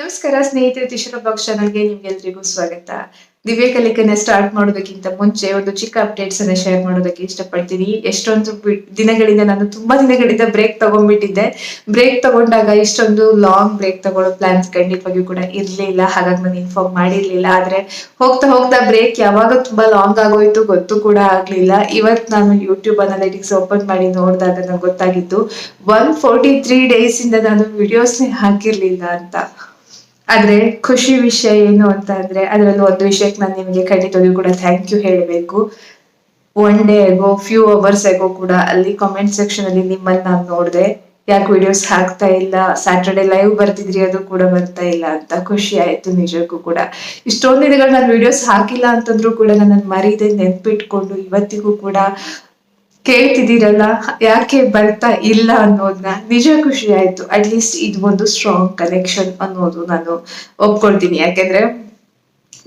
ನಮಸ್ಕಾರ ಸ್ನೇಹಿತರೆ ತಿಶರ ಬ್ಲಾಗ್ ಚಾನಲ್ಗೆ ನಿಮ್ಗೆಲ್ರಿಗೂ ಸ್ವಾಗತ. ದಿವ್ಯ ಕಲಿಕೆನ ಸ್ಟಾರ್ಟ್ ಮಾಡೋದಕ್ಕಿಂತ ಮುಂಚೆ ಒಂದು ಚಿಕ್ಕ ಅಪ್ಡೇಟ್ಸ್ ಅನ್ನ ಶೇರ್ ಮಾಡೋದಕ್ಕೆ ಇಷ್ಟಪಡ್ತೀನಿ. ಎಷ್ಟೊಂದು ದಿನಗಳಿಂದ ನಾನು ತುಂಬಾ ದಿನಗಳಿಂದ ಬ್ರೇಕ್ ತಗೊಂಡ್ಬಿಟ್ಟಿದ್ದೆ. ಬ್ರೇಕ್ ತಗೊಂಡಾಗ ಇಷ್ಟೊಂದು ಲಾಂಗ್ ಬ್ರೇಕ್ ತಗೊಳ್ಳೋ ಪ್ಲಾನ್ಸ್ ಖಂಡಿತವಾಗಿಯೂ ಕೂಡ ಇರ್ಲಿಲ್ಲ ಹಾಗಾಗಿ ನಾನು ಇನ್ಫಾರ್ಮ್ ಮಾಡಿರ್ಲಿಲ್ಲ. ಆದ್ರೆ ಹೋಗ್ತಾ ಹೋಗ್ತಾ ಬ್ರೇಕ್ ಯಾವಾಗ ತುಂಬಾ ಲಾಂಗ್ ಆಗೋಯ್ತು ಗೊತ್ತು ಕೂಡ ಆಗ್ಲಿಲ್ಲ. ಇವತ್ ನಾನು ಯೂಟ್ಯೂಬ್ ಅನಾಲಿಟಿಕ್ಸ್ ಓಪನ್ ಮಾಡಿ ನೋಡಿದಾಗ ನಂಗೆ ಗೊತ್ತಾಗಿತ್ತು ಒನ್ ಫೋರ್ಟಿ ತ್ರೀ ಡೇಸ್ ಇಂದ ನಾನು ವಿಡಿಯೋಸ್ನೇ ಹಾಕಿರ್ಲಿಲ್ಲ ಅಂತ. ಆದ್ರೆ ಖುಷಿ ವಿಷಯ ಏನು ಅಂತ ಅಂದ್ರೆ ಅದರಲ್ಲಿ ಒಂದು ವಿಷಯಕ್ಕೆ ನಾನು ನಿಮಗೆ ಖಂಡಿತವಾಗಿಯೂ ಕೂಡ ಥ್ಯಾಂಕ್ ಯು ಹೇಳಬೇಕು. One day ago few hours ago ಕೂಡ ಅಲ್ಲಿ ಕಾಮೆಂಟ್ ಸೆಕ್ಷನ್ ಅಲ್ಲಿ ನಿಮ್ಮನ್ನ ನಾನು ನೋಡಿದೆ. ಯಾಕೆ ವಿಡಿಯೋಸ್ ಹಾಕ್ತಾ ಇಲ್ಲ? ಸ್ಯಾಟರ್ಡೆ ಲೈವ್ ಬರ್ತಿದ್ರಿ ಅದು ಕೂಡ ಬರ್ತಾ ಇಲ್ಲ ಅಂತ. ಖುಷಿ ಆಯ್ತು ನಿಜಕ್ಕೂ ಕೂಡ. ಇಷ್ಟೊಂದು ದಿನಗಳು ನಾನು ವಿಡಿಯೋಸ್ ಹಾಕಿಲ್ಲ ಅಂತಂದ್ರೂ ಕೂಡ ನನ್ನ ಮರೀದೆ ನೆನ್ಪಿಟ್ಕೊಂಡು ಇವತ್ತಿಗೂ ಕೂಡ ಕೇಳ್ತಿದ್ದೀರಲ್ಲ? ಯಾಕೆ ಬರ್ತಾ ಇಲ್ಲ ಅನ್ನೋದನ್ನ ನಿಜ ಖುಷಿ ಆಯ್ತು. ಅಟ್ಲೀಸ್ಟ್ ಇದು ಒಂದು ಸ್ಟ್ರಾಂಗ್ ಕನೆಕ್ಷನ್ ಅನ್ನೋದು ನಾನು ಒಪ್ಕೊಳ್ತೀನಿ. ಯಾಕೆಂದ್ರೆ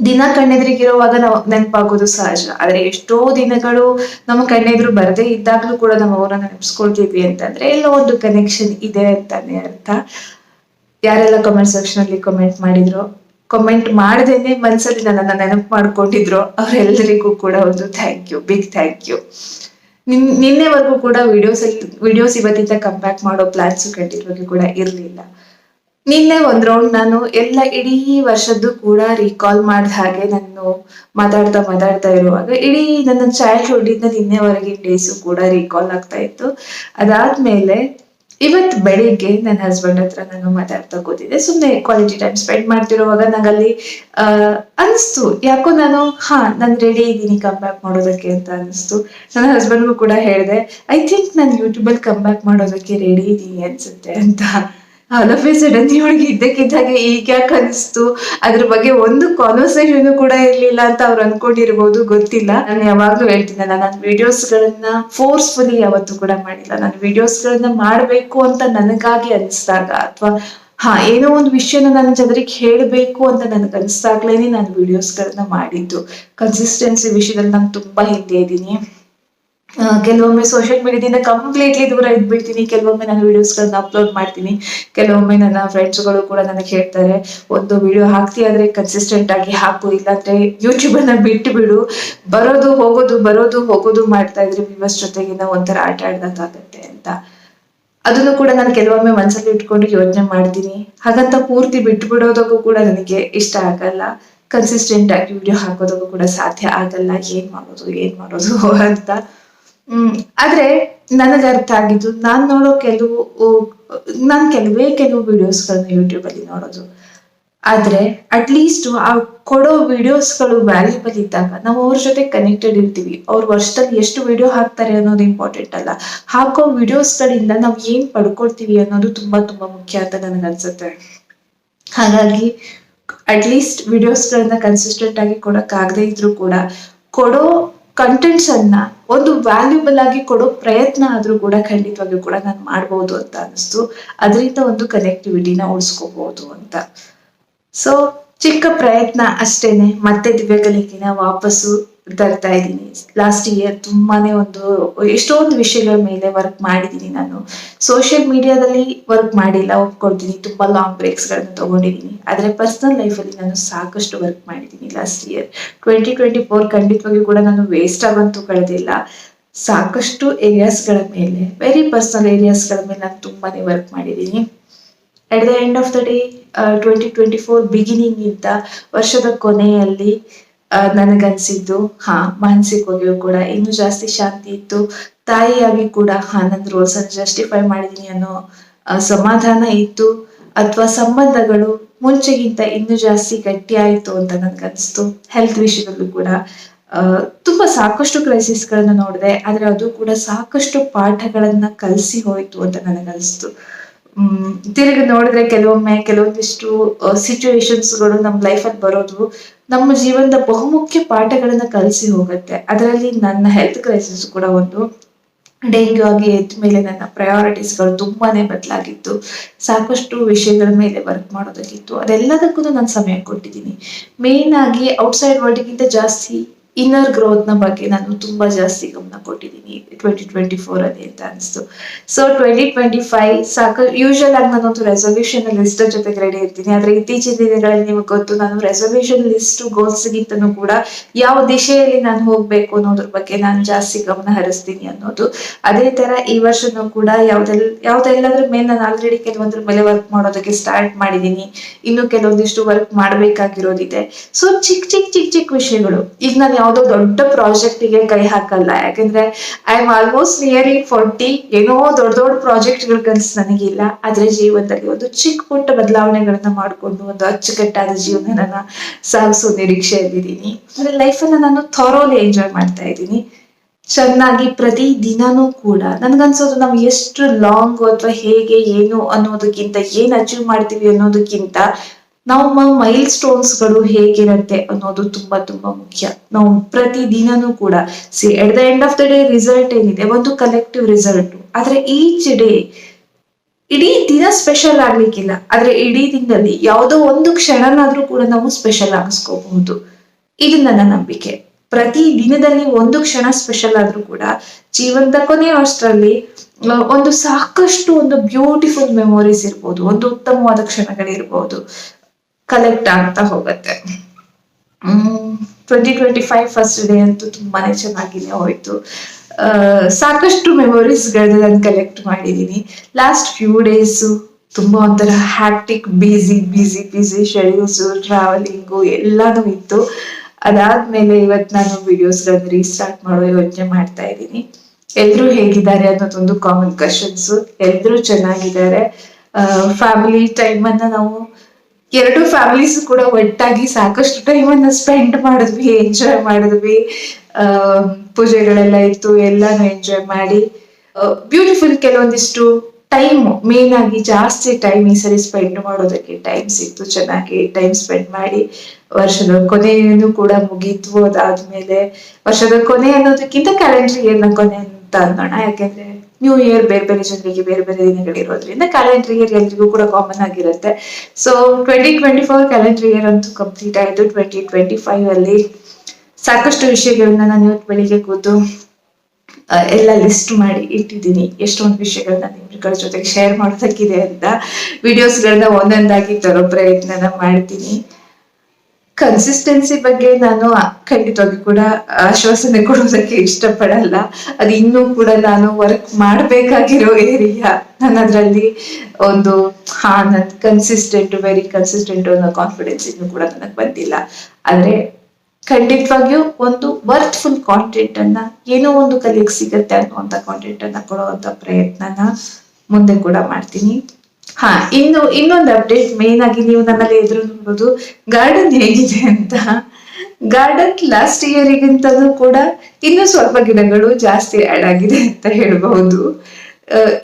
ದಿನ ಕಣ್ಣೆದ್ರಿಗಿರುವಾಗ ನಾವು ನೆನಪಾಗೋದು ಸಹಜ. ಆದ್ರೆ ಎಷ್ಟೋ ದಿನಗಳು ನಮ್ಮ ಕಣ್ಣೆದ್ರು ಬರದೇ ಇದ್ದಾಗ್ಲೂ ಕೂಡ ನಾವು ಅವರನ್ನ ನೆನೆಸ್ಕೊಳ್ತೀವಿ ಅಂತಂದ್ರೆ ಎಲ್ಲೋ ಒಂದು ಕನೆಕ್ಷನ್ ಇದೆ ಅಂತಾನೆ ಅರ್ಥ. ಯಾರೆಲ್ಲ ಕಮೆಂಟ್ ಸೆಕ್ಷನ್ ಅಲ್ಲಿ ಕಮೆಂಟ್ ಮಾಡಿದ್ರು ಕಮೆಂಟ್ ಮಾಡ್ದೇನೆ ಮನ್ಸಲ್ಲಿ ನನ್ನನ್ನ ನೆನಪು ಮಾಡ್ಕೊಂಡಿದ್ರು, ಅವರೆಲ್ಲರಿಗೂ ಕೂಡ ಒಂದು thank you big thank you ನಿನ್ನೆವರೆಗೂ ಕೂಡ ವಿಡಿಯೋಸ್ ವಿಡಿಯೋಸ್ ಇವತ್ತಿಂದ ಕಂಬ್ಯಾಕ್ ಮಾಡೋ ಪ್ಲಾನ್ಸ್ ಖಂಡಿತವಾಗಿ ಕೂಡ ಇರ್ಲಿಲ್ಲ. ನಿನ್ನೆ ಒಂದ್ ರೌಂಡ್ ನಾನು ಎಲ್ಲ ಇಡೀ ವರ್ಷದ್ದು ಕೂಡ ರೀಕಾಲ್ ಮಾಡಿದ ಹಾಗೆ ನಾನು ಮಾತಾಡ್ತಾ ಮಾತಾಡ್ತಾ ಇರುವಾಗ ಇಡೀ ನನ್ನ ಚೈಲ್ಡ್ಹುಡ್ ಇಂದ ನಿನ್ನೆವರೆಗಿನ ಡೇಸು ಕೂಡ ರೀಕಾಲ್ ಆಗ್ತಾ ಇತ್ತು. ಅದಾದ್ಮೇಲೆ ಇವತ್ ಬೆಳಿಗ್ಗೆ ನನ್ನ ಹಸ್ಬೆಂಡ್ ಹತ್ರ ನಾನು ಮಾತಾಡ್ತಾ ಕೂತಿದ್ದೆ. ಸುಮ್ಮನೆ ಕ್ವಾಲಿಟಿ ಟೈಮ್ ಸ್ಪೆಂಡ್ ಮಾಡ್ತಿರುವಾಗ ನಂಗಲ್ಲಿ ಅನಿಸ್ತು. ಯಾಕೋ ನಾನು, ಹಾ, ನಾನು ರೆಡಿ ಇದ್ದೀನಿ ಕಮ್ ಬ್ಯಾಕ್ ಮಾಡೋದಕ್ಕೆ ಅಂತ ಅನಿಸ್ತು. ನನ್ನ ಹಸ್ಬೆಂಡ್ಗೂ ಕೂಡ ಹೇಳಿದೆ ಐ ಥಿಂಕ್ ನಾನು ಯೂಟ್ಯೂಬಲ್ಲಿ ಕಮ್ ಬ್ಯಾಕ್ ಮಾಡೋದಕ್ಕೆ ರೆಡಿ ಇದ್ದೀನಿ ಅನ್ಸುತ್ತೆ ಅಂತ. ಎ ಸಡನ್ ಇವಳಿಗೆ ಇದ್ದಕ್ಕಿದ್ದಾಗೆ ಈಗ ಯಾಕೆ ಅನಿಸ್ತು? ಅದ್ರ ಬಗ್ಗೆ ಒಂದು ಕಾನ್ವರ್ಸೇಷನ್ ಕೂಡ ಇರ್ಲಿಲ್ಲ ಅಂತ ಅವ್ರು ಅನ್ಕೊಂಡಿರ್ಬೋದು, ಗೊತ್ತಿಲ್ಲ. ನಾನು ಯಾವಾಗ್ಲೂ ಹೇಳ್ತೀನಲ್ಲ ನಾನು ವಿಡಿಯೋಸ್ ಗಳನ್ನ ಫೋರ್ಸ್ಫುಲಿ ಯಾವತ್ತೂ ಕೂಡ ಮಾಡಿಲ್ಲ. ನಾನು ವಿಡಿಯೋಸ್ ಗಳನ್ನ ಮಾಡ್ಬೇಕು ಅಂತ ನನಗಾಗಿ ಅನಿಸ್ದಾಗ ಅಥವಾ, ಹಾ, ಏನೋ ಒಂದು ವಿಷಯನ ನಾನು ಜನರಿಗೆ ಹೇಳಬೇಕು ಅಂತ ನನಗೆ ಅನಿಸ್ದಾಗ್ಲೇನೆ ನಾನು ವಿಡಿಯೋಸ್ ಗಳನ್ನ ಮಾಡಿದ್ದು. ಕನ್ಸಿಸ್ಟೆನ್ಸಿ ವಿಷಯದಲ್ಲಿ ನಾನು ತುಂಬಾ ಹಿಂದೆ ಇದ್ದೀನಿ. ಕೆಲವೊಮ್ಮೆ ಸೋಷಿಯಲ್ ಮೀಡಿಯಾದಿಂದ ಕಂಪ್ಲೀಟ್ಲಿ ದೂರ ಇದ್ಬಿಡ್ತೀನಿ. ಕೆಲವೊಮ್ಮೆ ನಾನು ವಿಡಿಯೋಸ್ಗಳನ್ನ ಅಪ್ಲೋಡ್ ಮಾಡ್ತೀನಿ. ಕೆಲವೊಮ್ಮೆ ನನ್ನ ಫ್ರೆಂಡ್ಸ್ಗಳು ಕೂಡ ನನಗೆ ಹೇಳ್ತಾರೆ, ಒಂದು ವಿಡಿಯೋ ಹಾಕ್ತಿ ಆದ್ರೆ ಕನ್ಸಿಸ್ಟೆಂಟ್ ಆಗಿ ಹಾಕು, ಇಲ್ಲಾಂದ್ರೆ ಅನ್ನ ಬಿಟ್ಟು ಬಿಡು ಬರೋದು ಹೋಗೋದು ಬರೋದು ಹೋಗೋದು ಮಾಡ್ತಾ ಇದ್ರೆ ವಿವರ್ಸ್ ಜೊತೆಗಿನ ಒಂಥರ ಆಟ ಆಗುತ್ತೆ ಅಂತ. ಅದನ್ನು ಕೂಡ ನಾನು ಕೆಲವೊಮ್ಮೆ ಮನಸ್ಸಲ್ಲಿ ಇಟ್ಕೊಂಡು ಯೋಚನೆ ಮಾಡ್ತೀನಿ. ಹಾಗಂತ ಪೂರ್ತಿ ಬಿಟ್ಟು ಬಿಡೋದಕ್ಕೂ ಕೂಡ ನನಗೆ ಇಷ್ಟ ಆಗಲ್ಲ. ಕನ್ಸಿಸ್ಟೆಂಟ್ ಆಗಿ ವಿಡಿಯೋ ಹಾಕೋದಕ್ಕೂ ಕೂಡ ಸಾಧ್ಯ ಆಗಲ್ಲ. ಏನ್ ಮಾಡೋದು ಏನ್ ಮಾಡೋದು ಅಂತ. ಹ್ಮ್. ಆದ್ರೆ ನನಗೆ ಅರ್ಥ ಆಗಿದ್ದು, ನಾನ್ ನೋಡೋ ಕೆಲವು ನಾನ್ ಕೆಲವೇ ಕೆಲವು ವಿಡಿಯೋಸ್ಗಳನ್ನ ಯೂಟ್ಯೂಬ್ ಅಲ್ಲಿ ನೋಡೋದು. ಆದ್ರೆ ಅಟ್ಲೀಸ್ಟ್ ಆ ಕೊಡೋ ವಿಡಿಯೋಸ್ಗಳು ವ್ಯಾಲ್ಯೂಬಲ್ ಇದ್ದಾಗ ನಾವು ಅವ್ರ ಜೊತೆ ಕನೆಕ್ಟೆಡ್ ಇರ್ತೀವಿ. ಅವ್ರು ವರ್ಷದಲ್ಲಿ ಎಷ್ಟು ವಿಡಿಯೋ ಹಾಕ್ತಾರೆ ಅನ್ನೋದು ಇಂಪಾರ್ಟೆಂಟ್ ಅಲ್ಲ. ಹಾಕೋ ವಿಡಿಯೋಸ್ಗಳಿಂದ ನಾವು ಏನ್ ಪಡ್ಕೊಳ್ತೀವಿ ಅನ್ನೋದು ತುಂಬಾ ತುಂಬಾ ಮುಖ್ಯ ಅಂತ ನನಗೆ ಅನ್ಸುತ್ತೆ. ಹಾಗಾಗಿ ಅಟ್ಲೀಸ್ಟ್ ವಿಡಿಯೋಸ್ಗಳನ್ನ ಕನ್ಸಿಸ್ಟೆಂಟ್ ಆಗಿ ಕೊಡಕ್ ಆಗದೆ ಇದ್ರೂ ಕೂಡ ಕೊಡೋ ಕಂಟೆಂಟ್ಸ್ ಅನ್ನ ಒಂದು ವ್ಯಾಲ್ಯೂಬಲ್ ಆಗಿ ಕೊಡೋ ಪ್ರಯತ್ನ ಆದ್ರೂ ಕೂಡ ಖಂಡಿತವಾಗಿಯೂ ಕೂಡ ನಾನು ಮಾಡ್ಬೋದು ಅಂತ ಅನಿಸ್ತು ಅದರಿಂದ ಒಂದು ಕನೆಕ್ಟಿವಿಟಿನ ಉಳಿಸ್ಕೋಬಹುದು ಅಂತ. ಸೊ ಚಿಕ್ಕ ಪ್ರಯತ್ನ ಅಷ್ಟೇನೆ. ಮತ್ತೆ ದಿವ್ಯಕಲಿಕೆನ ವಾಪಸ್ಸು. ತರ್ತಾ ಇದ್ದೀನಿ. ಲಾಸ್ಟ್ ಇಯರ್ ತುಂಬಾನೇ ಒಂದು, ಎಷ್ಟೊಂದು ವಿಷಯಗಳ ಮೇಲೆ ವರ್ಕ್ ಮಾಡಿದ್ದೀನಿ ನಾನು. ಸೋಷಿಯಲ್ ಮೀಡಿಯಾದಲ್ಲಿ ವರ್ಕ್ ಮಾಡಿಲ್ಲ, ಒಪ್ಕೊಳ್ತೀನಿ. ತುಂಬಾ ಲಾಂಗ್ ಬ್ರೇಕ್ಸ್ಗಳನ್ನು ತಗೊಂಡಿದ್ದೀನಿ. ಆದರೆ ಪರ್ಸನಲ್ ಲೈಫಲ್ಲಿ ನಾನು ಸಾಕಷ್ಟು ವರ್ಕ್ ಮಾಡಿದ್ದೀನಿ last year twenty twenty four ಖಂಡಿತವಾಗಿಯೂ ಕೂಡ ನಾನು ವೇಸ್ಟ್ ಆಗಂತೂ ಕಳೆದಿಲ್ಲ ಸಾಕಷ್ಟು ಏರಿಯಾಸ್ಗಳ ಮೇಲೆ ವೆರಿ ಪರ್ಸನಲ್ ಏರಿಯಾಸ್ಗಳ ಮೇಲೆ ನಾನು ತುಂಬಾನೇ ವರ್ಕ್ ಮಾಡಿದ್ದೀನಿ. At the end of the day twenty twenty four beginning ಇಂದ ವರ್ಷದ ಕೊನೆಯಲ್ಲಿ ನನಗನ್ಸಿದ್ದು, ಹಾ, ಮಾನಸಿಕವಾಗಿಯೂ ಕೂಡ ಇನ್ನೂ ಜಾಸ್ತಿ ಶಾಂತಿ ಇತ್ತು. ತಾಯಿಯಾಗಿ ಕೂಡ, ಹಾ ನನ್ನ ರೋಲ್ಸ್ ಅನ್ನು ಜಸ್ಟಿಫೈ ಮಾಡಿದೀನಿ ಅನ್ನೋ ಸಮಾಧಾನ ಇತ್ತು. ಅಥವಾ ಸಂಬಂಧಗಳು ಮುಂಚೆಗಿಂತ ಇನ್ನೂ ಜಾಸ್ತಿ ಗಟ್ಟಿ ಆಯಿತು ಅಂತ ನನ್ಗನ್ಸ್ತು. ಹೆಲ್ತ್ ವಿಷಯದಲ್ಲೂ ಕೂಡ ತುಂಬಾ ಸಾಕಷ್ಟು ಕ್ರೈಸಿಸ್ ಗಳನ್ನ ನೋಡಿದೆ. ಆದ್ರೆ ಅದು ಕೂಡ ಸಾಕಷ್ಟು ಪಾಠಗಳನ್ನ ಕಲಿಸಿ ಹೋಯ್ತು ಅಂತ ನನಗನ್ಸ್ತು. ತಿರುಗಿ ನೋಡಿದ್ರೆ ಕೆಲವೊಮ್ಮೆ ಕೆಲವೊಂದಿಷ್ಟು ಸಿಚುವೇಶನ್ಸ್ಗಳು ನಮ್ಮ ಲೈಫಲ್ಲಿ ಬರೋದು ನಮ್ಮ ಜೀವನದ ಬಹುಮುಖ್ಯ ಪಾಠಗಳನ್ನ ಕಲಿಸಿ ಹೋಗುತ್ತೆ. ಅದರಲ್ಲಿ ನನ್ನ ಹೆಲ್ತ್ ಕ್ರೈಸಿಸ್ ಕೂಡ ಒಂದು. ಡೆಂಗ್ಯೂ ಆಗಿ ಎದ್ದ ಮೇಲೆ ನನ್ನ ಪ್ರಯಾರಿಟೀಸ್ಗಳು ತುಂಬಾನೇ ಬದಲಾಗಿತ್ತು. ಸಾಕಷ್ಟು ವಿಷಯಗಳ ಮೇಲೆ ವರ್ಕ್ ಮಾಡೋದಾಗಿತ್ತು ಅದೆಲ್ಲದಕ್ಕೂ ನಾನು ಸಮಯ ಕೊಟ್ಟಿದ್ದೀನಿ. ಮೇನ್ ಆಗಿ ಔಟ್ಸೈಡ್ ವರ್ಲ್ಡ್ಗಿಂತ ಜಾಸ್ತಿ ಇನ್ನರ್ ಗ್ರೋತ್ನ ಬಗ್ಗೆ ನಾನು ತುಂಬಾ ಜಾಸ್ತಿ ಗಮನ ಕೊಟ್ಟಿದ್ದೀನಿ ಟ್ವೆಂಟಿ ಟ್ವೆಂಟಿ ಫೋರ್ ಅಲ್ಲಿ ಅಂತ ಅನಿಸ್ತು. ಸೊ ಟ್ವೆಂಟಿ ಟ್ವೆಂಟಿ ಫೈವ್ ಸಾಕು ಯೂಶಲ್ ಆಗಿ ನಾನೊಂದು ರೆಸೊಲ್ಯೂಷನ್ ಲಿಸ್ಟ್ ಜೊತೆಗೆ ರೆಡಿ ಇರ್ತೀನಿ. ಆದ್ರೆ ಇತ್ತೀಚಿನ ದಿನಗಳಲ್ಲಿ ನಿಮಗೆ ಗೊತ್ತು, ನಾನು ರೆಸೊಲ್ಯೂಷನ್ ಲಿಸ್ಟ್ ಗೋಲ್ಸ್ ಗಿಂತನೂ ಕೂಡ ಯಾವ ದಿಶೆಯಲ್ಲಿ ನಾನು ಹೋಗ್ಬೇಕು ಅನ್ನೋದ್ರ ಬಗ್ಗೆ ನಾನು ಜಾಸ್ತಿ ಗಮನ ಹರಿಸ್ತೀನಿ ಅನ್ನೋದು. ಅದೇ ತರ ಈ ವರ್ಷನೂ ಕೂಡ ಯಾವ್ದೆಲ್ಲ ಯಾವ್ದೆಲ್ಲದ್ರ ಮೇಲೆ ನಾನು ಆಲ್ರೆಡಿ ಕೆಲವೊಂದ್ರ ಮೇಲೆ ವರ್ಕ್ ಮಾಡೋದಕ್ಕೆ ಸ್ಟಾರ್ಟ್ ಮಾಡಿದೀನಿ ಇನ್ನು ಕೆಲವೊಂದಿಷ್ಟು ವರ್ಕ್ ಮಾಡ್ಬೇಕಾಗಿರೋದಿದೆ. ಸೊ ಚಿಕ್ಕ ಚಿಕ್ಕ ಚಿಕ್ಕ ಚಿಕ್ಕ ವಿಷಯಗಳು. ಈಗ ನಾನು ಯಾವ್ದೋ ದೊಡ್ಡ ಪ್ರಾಜೆಕ್ಟ್ಗೆ ಕೈ ಹಾಕಲ್ಲ. ಯಾಕಂದ್ರೆ I am almost nearing forty ಏನೋ ದೊಡ್ಡ ದೊಡ್ಡ ಪ್ರಾಜೆಕ್ಟ್ಗಳ ಕನಸು ನನಗಿಲ್ಲ. ಆದ್ರೆ ಜೀವನದಲ್ಲಿ ಒಂದು ಚಿಕ್ಕ ಪುಟ್ಟ ಬದಲಾವಣೆಗಳನ್ನ ಮಾಡ್ಕೊಂಡು ಒಂದು ಅಚ್ಚುಕಟ್ಟಾದ ಜೀವನನ ಸಾಗಿಸೋ ನಿರೀಕ್ಷೆಯಲ್ಲಿದ್ದೀನಿ. ಅಂದ್ರೆ ಲೈಫ್ ಅನ್ನ ನಾನು ಥರೋಲಿ ಎಂಜಾಯ್ ಮಾಡ್ತಾ ಇದ್ದೀನಿ. ಚೆನ್ನಾಗಿ ಪ್ರತಿ ದಿನಾನೂ ಕೂಡ. ನನ್ಗನ್ಸೋದು ನಾವು ಎಷ್ಟು ಲಾಂಗ್ ಅಥವಾ ಹೇಗೆ, ಏನು ಅನ್ನೋದಕ್ಕಿಂತ ಏನ್ ಅಚೀವ್ ಮಾಡ್ತೀವಿ ಅನ್ನೋದಕ್ಕಿಂತ ನಮ್ಮ ಮೈಲ್ ಸ್ಟೋನ್ಸ್ಗಳು ಹೇಗಿರತ್ತೆ ಅನ್ನೋದು ತುಂಬಾ ತುಂಬಾ ಮುಖ್ಯ. ನಾವು ಪ್ರತಿ ದಿನನೂ ಕೂಡ see at the end of the day result ಏನಿದೆ? ಒಂದು ಕಲೆಕ್ಟಿವ್ ರಿಸಲ್ಟ್ ಆದ್ರೆ ಈಚ್ ಡೇ ಇಡೀ ದಿನ ಸ್ಪೆಷಲ್ ಆಗ್ಲಿಕ್ಕಿಲ್ಲ. ಆದ್ರೆ ಇಡೀ ದಿನದಲ್ಲಿ ಯಾವುದೋ ಒಂದು ಕ್ಷಣನಾದ್ರೂ ಕೂಡ ನಾವು ಸ್ಪೆಷಲ್ ಆಗಿಸ್ಕೋಬಹುದು. ಇದು ನನ್ನ ನಂಬಿಕೆ. ಪ್ರತಿ ದಿನದಲ್ಲಿ ಒಂದು ಕ್ಷಣ ಸ್ಪೆಷಲ್ ಆದ್ರೂ ಕೂಡ ಜೀವನದ ಕೊನೆಯ ಅಷ್ಟರಲ್ಲಿ ಒಂದು ಸಾಕಷ್ಟು ಒಂದು ಬ್ಯೂಟಿಫುಲ್ ಮೆಮೊರೀಸ್ ಇರ್ಬೋದು. ಒಂದು ಉತ್ತಮವಾದ ಕ್ಷಣಗಳಿರ್ಬೋದು. ಕಲೆಕ್ಟ್ ಆಗ್ತಾ ಹೋಗುತ್ತೆ. Twenty twenty five first day ಅಂತೂ ತುಂಬಾನೇ ಚೆನ್ನಾಗಿನೇ ಹೋಯ್ತು. ಸಾಕಷ್ಟು ಮೆಮೊರೀಸ್ಗಳನ್ನ ನಾನು ಕಲೆಕ್ಟ್ ಮಾಡಿದ್ದೀನಿ ಲಾಸ್ಟ್ ಫ್ಯೂ ಡೇಸು ತುಂಬಾ ಒಂಥರ ಹ್ಯಾಕ್ಟಿಕ್ ಬಿಸಿ ಬಿಸಿ ಬಿಸಿ ಶೆಡ್ಯೂಲ್ಸು ಟ್ರಾವೆಲಿಂಗು ಎಲ್ಲಾನು ಇತ್ತು. ಅದಾದ್ಮೇಲೆ ಇವತ್ತು ನಾನು ವಿಡಿಯೋಸ್ಗಳನ್ನ ರೀಸ್ಟಾರ್ಟ್ ಮಾಡೋ ಯೋಚನೆ ಮಾಡ್ತಾ ಇದ್ದೀನಿ. ಎಲ್ರು ಹೇಗಿದ್ದಾರೆ ಅನ್ನೋದೊಂದು ಕಾಮನ್ ಕ್ವಶನ್ಸ್ ಎಲ್ರು ಚೆನ್ನಾಗಿದ್ದಾರೆ. ಫ್ಯಾಮಿಲಿ ಟೈಮ್ ಅನ್ನ ನಾವು ಎರಡು ಫ್ಯಾಮಿಲೀಸ್ ಕೂಡ ಒಟ್ಟಾಗಿ ಸಾಕಷ್ಟು ಟೈಮ್ ಅನ್ನ ಸ್ಪೆಂಡ್ ಮಾಡಿದ್ವಿ ಎಂಜಾಯ್ ಮಾಡಿದ್ವಿ. ಪೂಜೆಗಳೆಲ್ಲ ಇತ್ತು, ಎಲ್ಲಾನು ಎಂಜಾಯ್ ಮಾಡಿ. ಬ್ಯೂಟಿಫುಲ್ ಕೆಲವೊಂದಿಷ್ಟು ಟೈಮ್ ಮೇನ್ ಆಗಿ ಜಾಸ್ತಿ ಟೈಮ್ ಈ ಸರಿ ಸ್ಪೆಂಡ್ ಮಾಡೋದಕ್ಕೆ ಟೈಮ್ ಸಿಕ್ತು ಚೆನ್ನಾಗಿ ಟೈಮ್ ಸ್ಪೆಂಡ್ ಮಾಡಿ. ವರ್ಷದ ಕೊನೆಯನ್ನು ಕೂಡ ಮುಗೀತು, ಅದಾದ್ಮೇಲೆ ವರ್ಷದ ಕೊನೆ ಅನ್ನೋದಕ್ಕಿಂತ ಕ್ಯಾಲೆಂಡರ್ ಇಯರ್ನ ಕೊನೆ ಅಂತ ಅನ್ನೋಣ. ಯಾಕೆಂದ್ರೆ ನ್ಯೂ ಇಯರ್ ಬೇರೆ ಬೇರೆ ಜನರಿಗೆ ಬೇರೆ ಬೇರೆ ದಿನಗಳಿರೋದ್ರಿಂದ ಕ್ಯಾಲೆಂಡರ್ ಇಯರ್ ಎಲ್ರಿಗೂ ಕೂಡ ಕಾಮನ್ ಆಗಿರುತ್ತೆ. So twenty twenty four calendar year ಅಂತೂ ಕಂಪ್ಲೀಟ್ ಆಯಿತು. ಟ್ವೆಂಟಿ ಟ್ವೆಂಟಿ ಫೈವ್ ಅಲ್ಲಿ ಸಾಕಷ್ಟು ವಿಷಯಗಳನ್ನ ನಾನು ಇವತ್ತು ಬೆಳಿಗ್ಗೆ ಕೂತು ಎಲ್ಲ ಲಿಸ್ಟ್ ಮಾಡಿ ಇಟ್ಟಿದ್ದೀನಿ. ಎಷ್ಟೊಂದು ವಿಷಯಗಳನ್ನ ನಿಮ್ಗಳ ಜೊತೆಗೆ ಶೇರ್ ಮಾಡೋದಕ್ಕಿದೆ ಅಂತ. ವಿಡಿಯೋಸ್ಗಳನ್ನ ಒಂದೊಂದಾಗಿ ತರೋ ಪ್ರಯತ್ನನ ಮಾಡ್ತೀನಿ. ಕನ್ಸಿಸ್ಟೆನ್ಸಿ ಬಗ್ಗೆ ನಾನು ಖಂಡಿತವಾಗಿ ಕೂಡ ಆಶ್ವಾಸನೆ ಕೊಡೋದಕ್ಕೆ ಇಷ್ಟಪಡಲ್ಲ. ಅದು ಇನ್ನೂ ಕೂಡ ನಾನು ವರ್ಕ್ ಮಾಡಬೇಕಾಗಿರೋ ಏರಿಯಾ ನಾನು ಅದರಲ್ಲಿ ಒಂದು, ಹಾ, ನನ್ ಕನ್ಸಿಸ್ಟೆಂಟ್ ವೆರಿ ಕನ್ಸಿಸ್ಟೆಂಟ್ ಅನ್ನೋ ಕಾನ್ಫಿಡೆನ್ಸ್ ಇನ್ನು ಕೂಡ ನನಗೆ ಬಂದಿಲ್ಲ. ಆದ್ರೆ ಖಂಡಿತವಾಗಿಯೂ ಒಂದು ವರ್ತ್ಫುಲ್ ಕಾಂಟೆಂಟ್ ಅನ್ನ ಏನೋ ಒಂದು ಕಲಿಯಕ್ ಸಿಗತ್ತೆ ಅನ್ನುವಂಥ ಕಾಂಟೆಂಟ್ ಅನ್ನ ಕೊಡುವಂತ ಪ್ರಯತ್ನನ ಮುಂದೆ ಕೂಡ ಮಾಡ್ತೀನಿ. ಹಾ, ಇನ್ನು, ಇನ್ನೊಂದು ಅಪ್ಡೇಟ್ ಮೇನ್ ಆಗಿ ನೀವು ನನ್ನಲ್ಲಿ ಎದುರು ನೋಡೋದು ಗಾರ್ಡನ್ ಹೇಗಿದೆ ಅಂತ. ಗಾರ್ಡನ್ ಲಾಸ್ಟ್ ಇಯರಿಗಿಂತಲೂ ಕೂಡ ಇನ್ನೂ ಸ್ವಲ್ಪ ಗಿಡಗಳು ಜಾಸ್ತಿ ಆಡ್ ಆಗಿದೆ ಅಂತ ಹೇಳ್ಬಹುದು.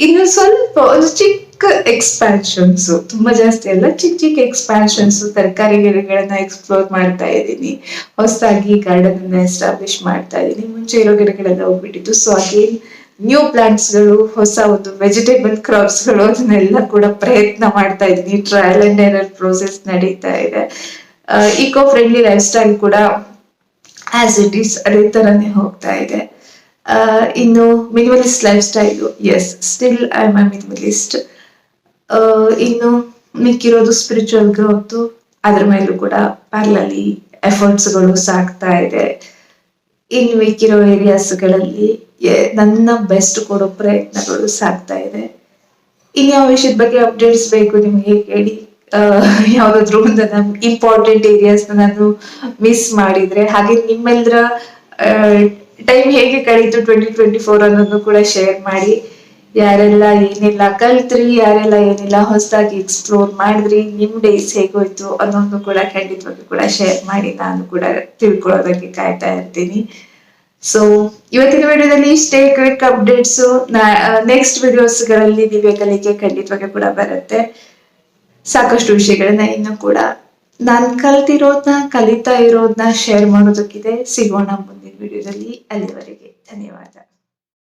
ಇನ್ನು ಸ್ವಲ್ಪ ಒಂದು ಚಿಕ್ಕ ಎಕ್ಸ್ಪ್ಯಾನ್ಷನ್ಸ್ ತುಂಬಾ ಜಾಸ್ತಿ ಅಲ್ಲ, ಚಿಕ್ಕ ಚಿಕ್ಕ ಎಕ್ಸ್ಪ್ಯಾನ್ಷನ್ಸ್ ತರಕಾರಿ ಗಿಡಗಳನ್ನ ಎಕ್ಸ್ಪ್ಲೋರ್ ಮಾಡ್ತಾ ಇದ್ದೀನಿ. ಹೊಸದಾಗಿ ಗಾರ್ಡನ್ ಅನ್ನ ಎಸ್ಟಾಬ್ಲಿಷ್ ಮಾಡ್ತಾ ಇದ್ದೀನಿ. ಮುಂಚೆ ಇರೋ ಗಿಡಗಳೆಲ್ಲ ಹೋಗ್ಬಿಟ್ಟಿತ್ತು. ಸೊ ಅಗೇನ್ ನ್ಯೂ ಪ್ಲಾಂಟ್ಸ್ಗಳು, ಹೊಸ ಒಂದು ವೆಜಿಟೇಬಲ್ ಕ್ರಾಪ್ಸ್ಗಳು ಅದನ್ನೆಲ್ಲ ಕೂಡ ಪ್ರಯತ್ನ ಮಾಡ್ತಾ ಇದ್ದೀನಿ ಟ್ರಯಲ್ ಅಂಡ್ ಎರರ್ ಪ್ರೋಸೆಸ್ ನಡೀತಾ ಇದೆ. ಇಕೋ ಫ್ರೆಂಡ್ಲಿ ಲೈಫ್ ಸ್ಟೈಲ್ ಕೂಡ ಆಸ್ ಇಟ್ ಈಸ್ ಅದೇ ತರನೇ ಹೋಗ್ತಾ ಇದೆ. ಇನ್ನು minimalist lifestyle yes still I am minimalist ಇನ್ನು ಮಿಕ್ಕಿರೋದು ಸ್ಪಿರಿಚುವಲ್ ಗ್ರೋತು ಅದ್ರ ಮೇಲೂ ಕೂಡ ಪ್ಯಾರಲಲಿ ಎಫರ್ಟ್ಸ್ಗಳು ಸಾಕ್ತಾ ಇದೆ. ಇನ್ನು ಮಿಕ್ಕಿರೋ ಏರಿಯಾಸ್ಗಳಲ್ಲಿ ನನ್ನ ಬೆಸ್ಟ್ ಕೊಡೋ ಪ್ರಯತ್ನಗಳು ಸಾಗ್ತಾ ಇದೆ. ಇನ್ಯಾವ ವಿಷಯದ ಬಗ್ಗೆ ಅಪ್ಡೇಟ್ಸ್ ಬೇಕು ನಿಮ್ಗೆ ಹೇಳಿ? ಯಾವ್ದಾದ್ರು ಒಂದು ಇಂಪಾರ್ಟೆಂಟ್ ಏರಿಯಾಸ್ ನಾನು ಮಿಸ್ ಮಾಡಿದ್ರೆ, ಹಾಗೆ ನಿಮ್ಮೆಲ್ಲರ ಟೈಮ್ ಹೇಗೆ ಕಳೀತು ಟ್ವೆಂಟಿ ಟ್ವೆಂಟಿ ಫೋರ್ ಅನ್ನೋದು ಕೂಡ ಶೇರ್ ಮಾಡಿ. ಯಾರೆಲ್ಲ ಏನಿಲ್ಲ ಕಲ್ತ್ರಿ, ಯಾರೆಲ್ಲ ಏನಿಲ್ಲ ಹೊಸದಾಗಿ ಎಕ್ಸ್ಪ್ಲೋರ್ ಮಾಡಿದ್ರಿ, ನಿಮ್ ಡೇಸ್ ಹೇಗೋಯ್ತು ಅನ್ನೋದು ಕೂಡ ಖಂಡಿತವಾಗಿ ಕೂಡ ಶೇರ್ ಮಾಡಿ. ನಾನು ಕೂಡ ತಿಳ್ಕೊಳ್ಳೋದಕ್ಕೆ ಕಾಯ್ತಾ ಇರ್ತೀನಿ. ಸೊ ಇವತ್ತಿನ ವಿಡಿಯೋದಲ್ಲಿ ಇಷ್ಟೇ ಕ್ವಿಕ್ ಅಪ್ಡೇಟ್ಸ್ ನೆಕ್ಸ್ಟ್ ವಿಡಿಯೋಸ್ಗಳಲ್ಲಿ ದಿವ್ಯ ಕಲಿಕೆ ಖಂಡಿತವಾಗಿ ಕೂಡ ಬರುತ್ತೆ. ಸಾಕಷ್ಟು ವಿಷಯಗಳನ್ನ ಇನ್ನು ಕೂಡ ನಾನ್ ಕಲ್ತಿರೋದ್ನ, ಕಲಿತಾ ಇರೋದ್ನ ಶೇರ್ ಮಾಡೋದಕ್ಕಿದೆ. ಸಿಗೋಣ ಮುಂದಿನ ವಿಡಿಯೋದಲ್ಲಿ ಅಲ್ಲಿವರೆಗೆ ಧನ್ಯವಾದ.